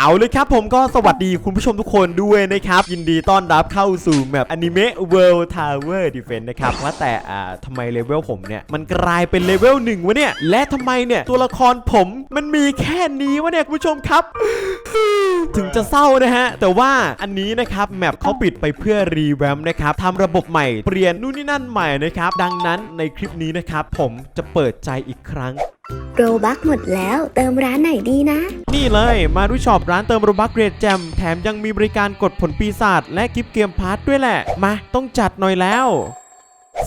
เอาเลยครับผมก็สวัสดีคุณผู้ชมทุกคนด้วยนะครับ ยินดีต้อนรับเข้าสู่แมปอนิเมะ World Tower Defense นะครับ ว่าแต่อ่าทำไมเลเวลผมเนี่ย มันกลายเป็นเลเวลหนึ่งวะเนี่ย และทำไมเนี่ย ตัวละครผมมันมีแค่นี้วะเนี่ย คุณผู้ชมครับ ถึงจะเศร้านะฮะ แต่ว่าอันนี้นะครับ แมปเขาปิดไปเพื่อรีแวมนะครับทำระบบใหม่เปลี่ยนนู่นนี่นั่นใหม่นะครับ ดังนั้นในคลิปนี้นะครับผมจะเปิดใจอีกครั้ง โรบักหมดแล้วเติมร้านไหนดีนะ นี่เลยมาดูช็อปร้านเติมโรบักเกรดแจมแถมยังมีบริการกดผลปีศาจและกิฟเกมพาร์ทด้วยแหละ มาต้องจัดหน่อยแล้ว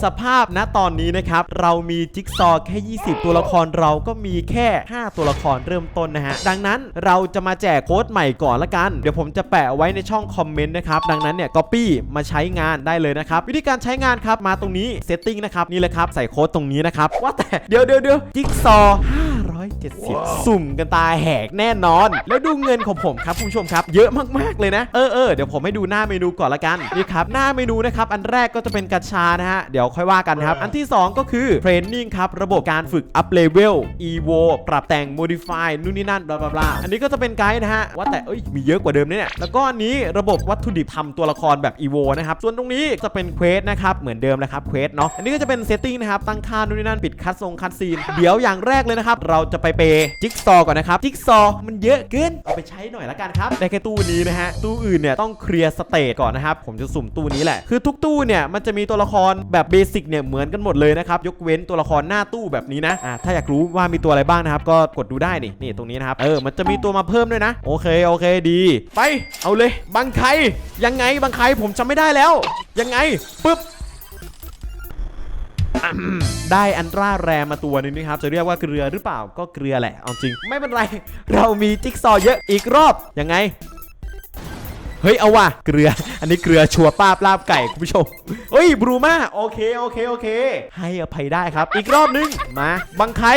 สภาพณตอนนี้นะครับ เรามีจิ๊กซอว์แค่ 20 ตัวละครเราก็มีแค่ 5 ตัวละครเริ่มต้นนะฮะ ดังนั้นเราจะมาแจกโค้ดใหม่ก่อนละกัน เดี๋ยวผมจะแปะไว้ในช่องคอมเมนต์นะครับ ดังนั้นเนี่ยก็ปี้มาใช้งานได้เลยนะครับ วิธีการใช้งานครับมาตรงนี้เซตติ้งนะครับนี่เลยครับใส่โค้ดตรงนี้นะครับว่าแต่เดี๋ยวเดี๋ยวเดี๋ยวจิ๊กซอ 570 สุ่มกันตาแหกแน่นอน แล้วดูเงินของผมครับคุณผู้ชมครับ เยอะมากๆเลยนะเออเออเดี๋ยวผมให้ดูหน้าเมนูก่อนละกันนี่ครับหน้าเมนูนะครับอันแรกก็จะเป็นกัญชานะฮะเดี๋ยวค่อยว่ากันนะครับ อันที่ 2 ก็คือเทรนนิ่งครับระบบการฝึกอัพเลเวล evo ปรับแต่ง modify นู่นนี่นั่นบลาบลาบลาอันนี้ก็จะเป็นไกด์นะฮะว่าแต่เอ้ยมีเยอะกว่าเดิมเนี่ยแล้วก็อันนี้ระบบวัตถุดิบทำตัวละครแบบ evo นะครับส่วนตรงนี้จะเป็นเควสนะครับเหมือนเดิมนะครับเควสเนาะอันนี้ก็จะเป็นเซตติ้งนะครับตั้งค่านู่นนี่นั่นปิดคัดทรงคัดซีนเดี๋ยวอย่างแรกเลยนะครับเราจะไปเปย์จิ๊กซอก่อนนะครับจิ๊กซอมันเยอะเกินเอาไปใช้หน่อยละกันครับได้แค่ตู้นี้นะฮะตู้อื่นเนี่ยต้องเคลียร์สเตจก่อนนะครับผมจะสุ่มตู้นี้แหละคือทุกตู้เนี่ยมันจะมีตัวละครแบบเบสิกเนี่ยเหมือนกันหมดเลยนะครับยกเว้นตัวละครหน้าตู้แบบนี้นะอ่าถ้าอยากรู้ว่ามีตัวอะไรบ้างนะครับก็กดดูได้นี่นี่ตรงนี้นะครับเออมันจะมีตัวมาเพิ่มด้วยนะโอเคโอเคดี ไปเอาเลยบางใครยังไงบางใครผมจำไม่ได้แล้ว ยังไงปึ๊บ ได้อันตราแรมมาตัวนึงนะครับจะเรียกว่าเกลือหรือเปล่าก็เกลือแหละเอาจริง ไม่เป็นไร เรามีจิ๊กซอเยอะอีกรอบยังไงเฮ้ย เอาว่ะ เกลือ อันนี้เกลือชัวร์ป้าบลาบไก่ คุณผู้ชม เฮ้ย บรูมา โอเค โอเค โอเค ให้อภัยได้ครับ อีกรอบนึง มา บังไคร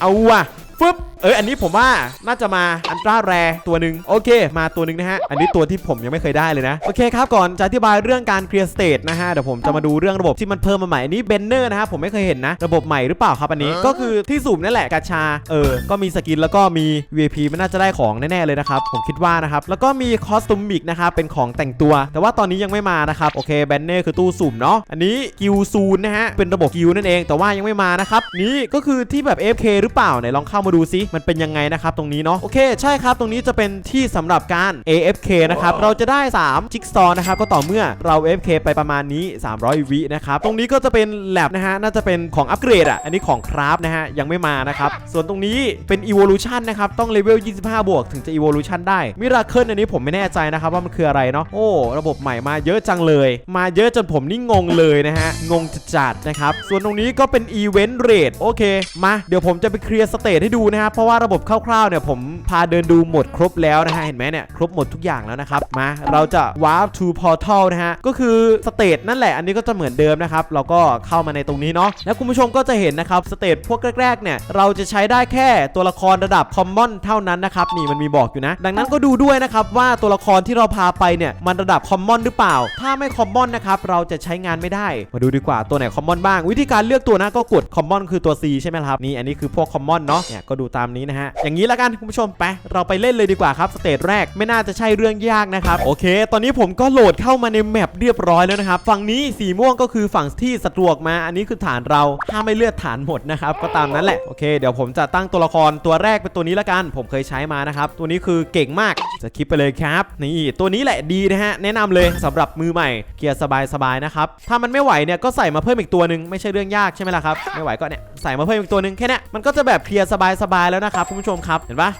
เอาว่ะ ฟึบเอยอันนี้ผมว่าน่าจะมาอันตราแรตัวหนึ่งโอเค มาตัวหนึ่งนะฮะ อันนี้ตัวที่ผมยังไม่เคยได้เลยนะ โอเคครับ ก่อนจะอธิบายเรื่องการเคลียร์สเตทนะฮะ เดี๋ยวผมจะมาดูเรื่องระบบที่มันเพิ่มมาใหม่ อันนี้เบนเนอร์นะฮะ ผมไม่เคยเห็นนะ ระบบใหม่หรือเปล่าครับอันนี้ ก็คือที่สุ่มนั่นแหละกาชา เออ ก็มีสกินแล้วก็มี VIP มันน่าจะได้ของแน่ๆเลยนะครับ ผมคิดว่านะครับ แล้วก็มีคอสตูมิกนะครับ เป็นของแต่งตัว แต่ว่าตอนนี้ยังไม่มานะครับ โอเคแบนเนอร์คือตู้สุ่มเนาะ อันนี้กิวซูนนะฮะ เป็นระบบกิวนั่นเอง แต่ว่ายังไม่มานะครับ นี่ก็คือที่แบบ AFK หรือเปล่าไหนลองเข้ามาดูซิมันเป็นยังไงนะครับตรงนี้เนาะโอเคใช่ครับตรงนี้จะเป็นที่สำหรับการ AFK นะครับเราจะได้ 3 จิ๊กซอว์นะครับก็ต่อเมื่อเรา AFK ไปประมาณนี้ 300 วินะครับตรงนี้ก็จะเป็นแลบนะฮะน่าจะเป็นของอัปเกรดอะอันนี้ของคราฟนะฮะยังไม่มานะครับส่วนตรงนี้เป็น Evolution นะครับต้องเลเวล 25 บวก ถึงจะ Evolution ได้มิราเคิลอันนี้ผมไม่แน่ใจนะครับว่ามันคืออะไรเนาะโอ้ระบบใหม่มาเยอะจังเลย มาเยอะจนผมนี่งงเลยนะฮะงงจัดๆนะครับส่วนตรงนี้ก็เป็น Event Rate โอเคมาเดี๋ยวผมจะไปเคลียร์สเตทให้ดูนะครับเพราะว่าระบบคร่าวๆเนี่ยผมพาเดินดูหมดครบแล้วนะฮะเห็นไหมเนี่ยครบหมดทุกอย่างแล้วนะครับมาเราจะ warp to portal นะฮะก็คือสเตทนั่นแหละอันนี้ก็จะเหมือนเดิมนะครับเราก็เข้ามาในตรงนี้เนาะแล้วคุณผู้ชมก็จะเห็นนะครับสเตทพวกแรกๆเนี่ยเราจะใช้ได้แค่ตัวละครระดับ common เท่านั้นนะครับนี่มันมีบอกอยู่นะ ดังนั้นก็ดูด้วยนะครับว่าตัวละครที่เราพาไปเนี่ยมันระดับ common หรือเปล่า ถ้าไม่ common นะครับเราจะใช้งานไม่ได้ มาดูดีกว่าตัวไหน common บ้าง วิธีการเลือกตัวนะก็กด common คือตัว C ใช่ไหมครับนี่อันนี้คือพวก common เนาะเนี่ยก็ดูตามนี้นะฮะอย่างนี้ละกันคุณผู้ชมไปเราไปเล่นเลยดีกว่าครับสเตจแรกไม่น่าจะใช่เรื่องยากนะครับโอเค ตอนนี้ผมก็โหลดเข้ามาในแมปเรียบร้อยแล้วนะครับฝั่งนี้สีม่วงก็คือฝั่งที่ศัตรูออกมา อันนี้คือฐานเราถ้าไม่เลือดฐานหมดนะครับก็ตามนั้นแหละโอเคเดี๋ยวผมจะตั้งตัวละครตัวแรกเป็นตัวนี้ละกัน ผมเคยใช้มานะครับตัวนี้คือเก่งมากจะคลิปไปเลยครับนี่ตัวนี้แหละดีนะฮะแนะนำเลยสำหรับมือใหม่เกียร์สบายๆนะครับถ้ามันไม่ไหวเนี่ยก็ใส่มาเพิ่มอีกตัวหนึ่งไม่ใช่เรื่องยากใช่ไหมล่ะครับไม่ไหวก็เนี่ยใส่มาเพิ่มอีกตัวหนึ่งแค่นี้มันก็จะแบบเคลียร์สบายๆแล้วนะครับคุณผู้ชมครับเห็นปะ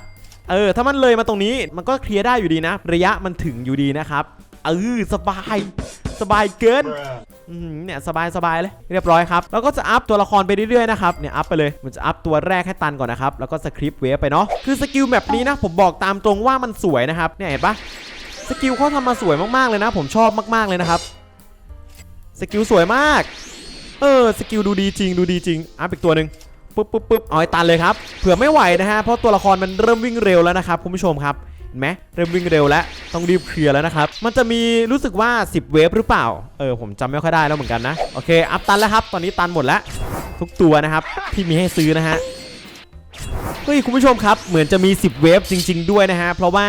เออถ้ามันเลยมาตรงนี้มันก็เคลียร์ได้อยู่ดีนะ ระยะมันถึงอยู่ดีนะครับเออสบายสบายเกินเนี่ยสบายสบายเลยเรียบร้อยครับแล้วก็จะอัพตัวละครไปเรื่อยๆนะครับเนี่ยอัพไปเลยมันจะอัพตัวแรกให้ตันก่อนนะครับแล้วก็สคริปต์เวฟไปเนาะคือสกิลแบบนี้นะผมบอกตามตรงว่ามันสวยนะครับเนี่ยเห็นปะสกิลเขาทำมาสวยมากๆเลยนะ ผมชอบมากๆเลยนะครับสกิลสวยมากเออสกิลดูดีจริงดูดีจริงอัพอีกตัวหนึ่ง ปุ๊บปุ๊บปุ๊บเอาให้ตันเลยครับเผื่อไม่ไหวนะฮะเพราะตัวละครมันเริ่มวิ่งเร็วแล้วนะครับคุณผู้ชมครับเห็นไหมเริ่มวิ่งเร็วแล้วต้องรีบเคลียร์แล้วนะครับมันจะมีรู้สึกว่า 10 เวฟหรือเปล่าเออผมจำไม่ค่อยได้แล้วเหมือนกันนะโอเคอัพตันแล้วครับตอนนี้ตันหมดแล้ว ทุกตัวนะครับที่มีให้ซื้อนะฮะเฮ้ยคุณผู้ชมครับเหมือนจะมี 10 เวฟจริง ๆ ด้วยนะฮะเพราะว่า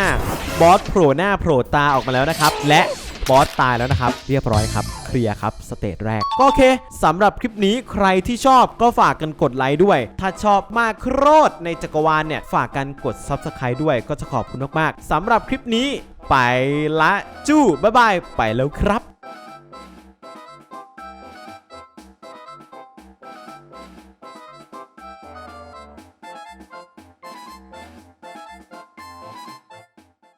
บอสโผล่หน้าโผล่ตาออกมาแล้วนะครับและ บอสตายแล้วนะครับ เรียบร้อยครับ เคลียร์ครับ สเตจแรก ก็โอเคสำหรับคลิปนี้ใครที่ชอบก็ฝากกันกดไลค์ด้วย ถ้าชอบมากโครดในจักรวาลเนี่ย ฝากกันกด Subscribe ด้วยก็จะขอบคุณมากๆสำหรับคลิปนี้ไปละจู้บ๊ายบาย ไปแล้วครับ